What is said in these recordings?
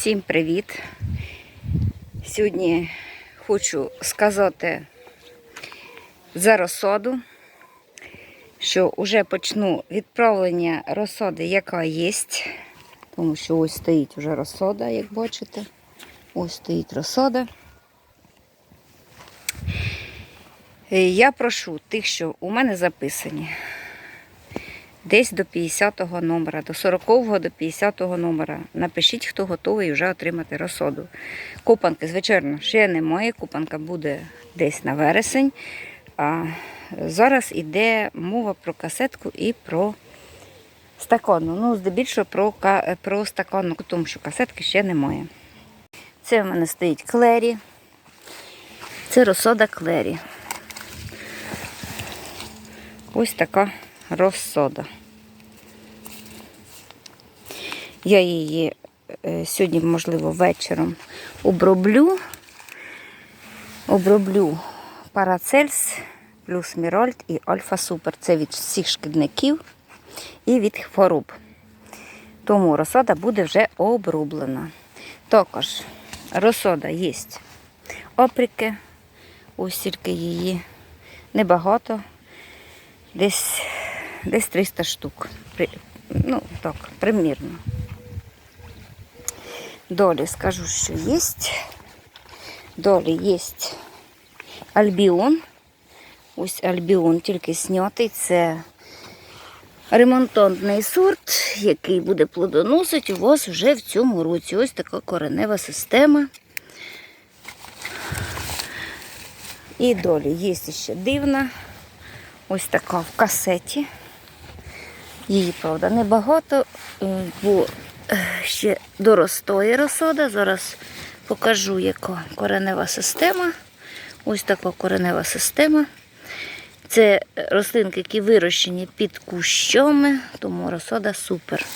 Всім привіт! Сьогодні хочу сказати за розсаду, що вже почну відправлення розсади, яка є. Тому що ось стоїть вже розсада, як бачите. Ось стоїть розсада. Е, Я прошу тих, що у мене записані, десь до 50-го номера, до 40-го, до 50-го номера. Напишіть, хто готовий вже отримати розсаду. Купанки, звичайно, ще немає. Купанка буде десь на вересень. А зараз іде мова про касетку і про стаканну. Ну, здебільшого про, про стаканну, тому що касетки ще немає. Це в мене стоїть клері. Це розсода клері. Ось така розсода. Я її е, сьогодні, можливо, вечором оброблю. Оброблю парацельс, плюс Мірольд і Альфа Супер. Це від всіх шкідників і від хвороб. Тому розсада буде вже оброблена. Також розсада є оприки, ось тільки її небагато, десь, десь 300 штук. Ну, так, примірно. Долі скажу, що є. Долі є альбіон. Ось альбіон тільки снятий. Це ремонтантний сорт, який буде плодоносити у вас вже в цьому році. Ось така коренева система. І долі є ще дивна. Ось така в касеті. Її, правда, небагато, е, бо ще доростає розсада. Зараз покажу, яка коренева система. Ось така коренева система. Це рослинки, які вирощені під кущами, тому розсада супер.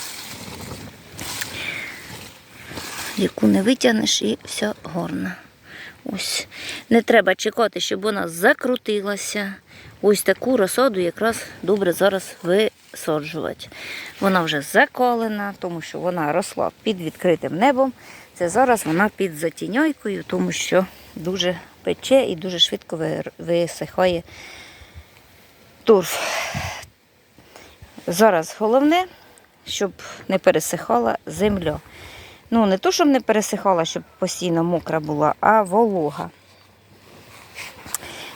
Яку не витягнеш і все гарно. Ось. Не треба чекати, щоб вона закрутилася. Ось таку розсаду якраз добре зараз висаджувати. Вона вже заколена, тому що вона росла під відкритим небом. Це зараз вона під затіньойкою, тому що дуже пече і дуже швидко висихає торф. Зараз головне, щоб не пересихала земля. Ну, не то, щоб не пересихала, щоб постійно мокра була, а волога.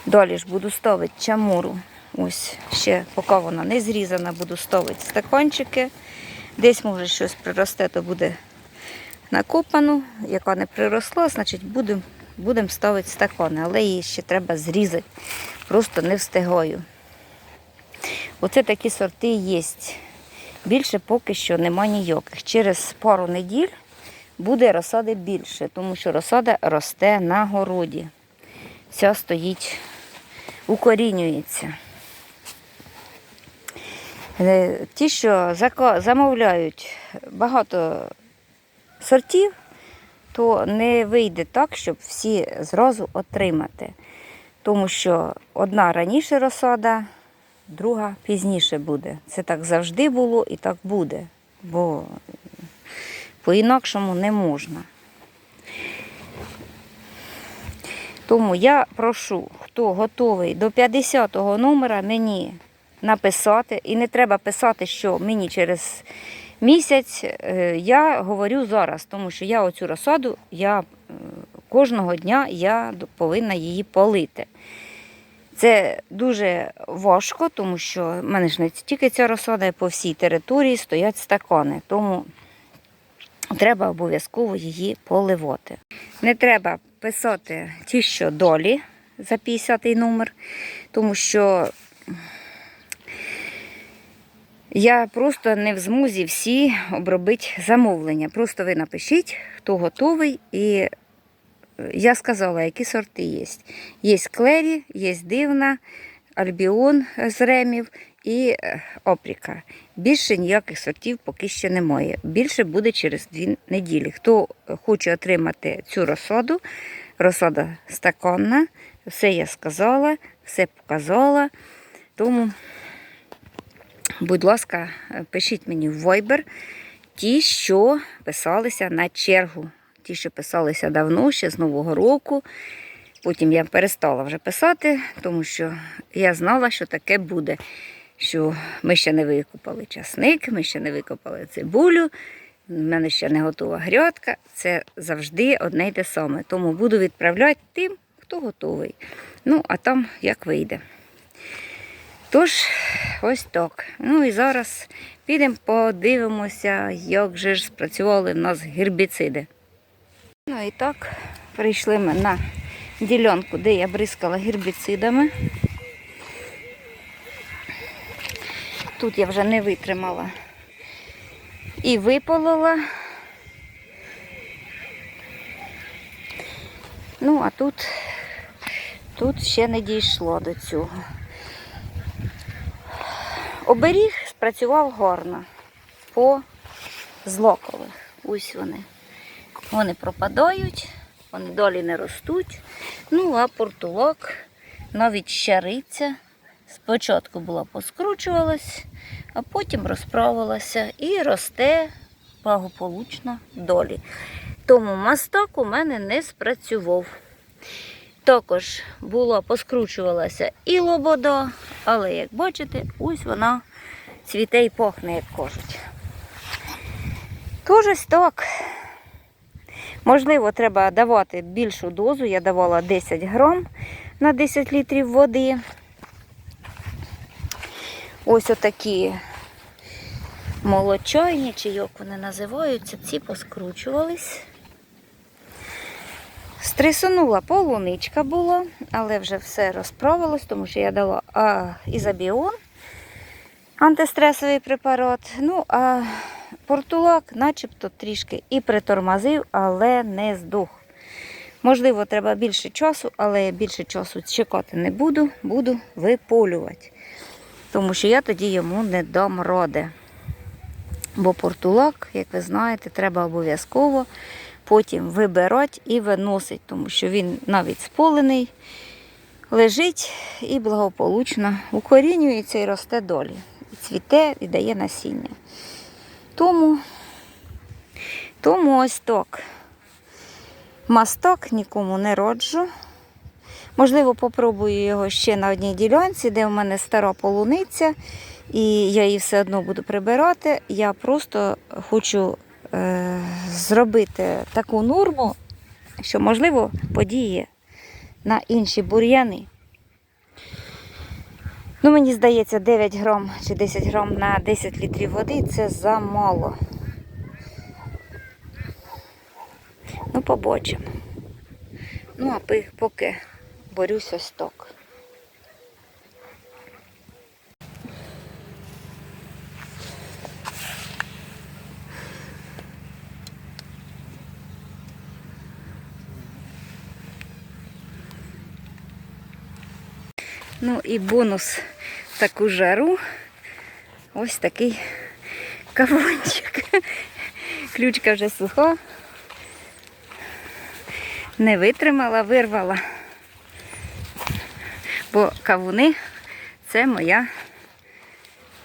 Далі ж буду ставити чамуру. Ось ще, поки вона не зрізана, буду ставити стаканчики. Десь, може, щось приросте, то буде накопано. Яка не приросла, значить будемо будем ставити стакани. Але її ще треба зрізати. Просто не встигаю. Оце такі сорти є. Більше поки що нема ніяких. Через пару неділь буде розсади більше, тому що розсада росте на городі. Ця стоїть, укорінюється. Е, Ті, що замовляють багато сортів, то не вийде так, щоб всі зразу отримати. Тому що одна раніше розсада, друга пізніше буде. Це так завжди було і так буде. Бо по-інакшому не можна. Тому я прошу, хто готовий до 50-го номера мені написати. І не треба писати, що мені через місяць. Е, Я говорю зараз, тому що я оцю розсаду, я е, кожного дня я повинна її полити. Це дуже важко, тому що в мене ж не тільки ця розсада, і по всій території стоять стакани. Тому треба обов'язково її поливати. Не треба писати ті, що долі за 50 номер, тому що я просто не в змозі всі обробити замовлення. Просто ви напишіть, хто готовий, і е, я сказала, які сорти є. Є клері, є дивна, альбіон з ремів і е, опріка. Більше ніяких сортів поки що немає. Більше буде через дві неділі. Хто хоче отримати цю розсаду, розсада стаканна, все я сказала, все показала. Тому, будь ласка, пишіть мені в Viber ті, що писалися на чергу. ті, що писалися давно, ще з Нового року. Потім я перестала вже писати, тому що я знала, що таке буде. Що ми ще не викопали часник, ми ще не викопали цибулю, в мене ще не готова грядка. Це завжди одне й те саме. Тому буду відправляти тим, хто готовий. Ну, а там як вийде. Тож, ось так. Ну і зараз підемо подивимося, як же ж спрацювали в нас гербіциди. Ну і так, прийшли ми на ділянку, де я бризкала гербіцидами. Тут я вже не витримала і виполола. Ну, а тут, тут ще не дійшло до цього. Оберіг спрацював гарно по злокових. Ось вони. Вони пропадають, вони долі не ростуть. Ну, а портулок навіть щариться. Спочатку була поскручувалась, а потім розправилася і росте благополучно долі. Тому масток у мене не спрацював. Також була поскручувалася і лобода, але як бачите, ось вона цвіте і пахне, як кажуть. Тож ось так. Можливо, треба давати більшу дозу. Я давала 10 грам на 10 літрів води. Ось отакі молочайні, чи як вони називаються, ці поскручувались. Стрисонула полуничка була, але вже все розправилось, тому що я дала а, ізобіон, антистресовий препарат. Ну, а портулак начебто трішки і притормозив, але не здух. Можливо, треба більше часу, але я більше часу чекати не буду, буду виполювати. Тому що я тоді йому не дам ради. Бо портулак, як ви знаєте, треба обов'язково потім вибирати і виносити, тому що він навіть сполений, лежить і благополучно укорінюється і росте долі. І цвіте і дає насіння. Тому, тому ось так. Масток нікому не роджу. Можливо, попробую його ще на одній ділянці, де в мене стара полуниця, і я її все одно буду прибирати. Я просто хочу зробити таку норму, що, можливо, подіє на інші бур'яни. Ну, мені здається, 9 грам чи 10 грам на 10 літрів води це замало. Ну, побачимо. Ну, а поки борюсь ось так. Ну і бонус таку жару. Ось такий кавунчик. Ключка вже суха. Не витримала, вирвала. Бо кавуни це моя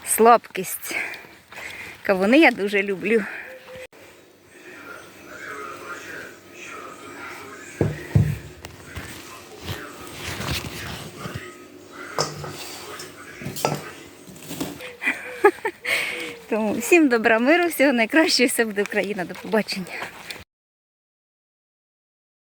слабкість. Кавуни я дуже люблю. Тому всім добра миру, всього найкращого, все буде Україна. До побачення.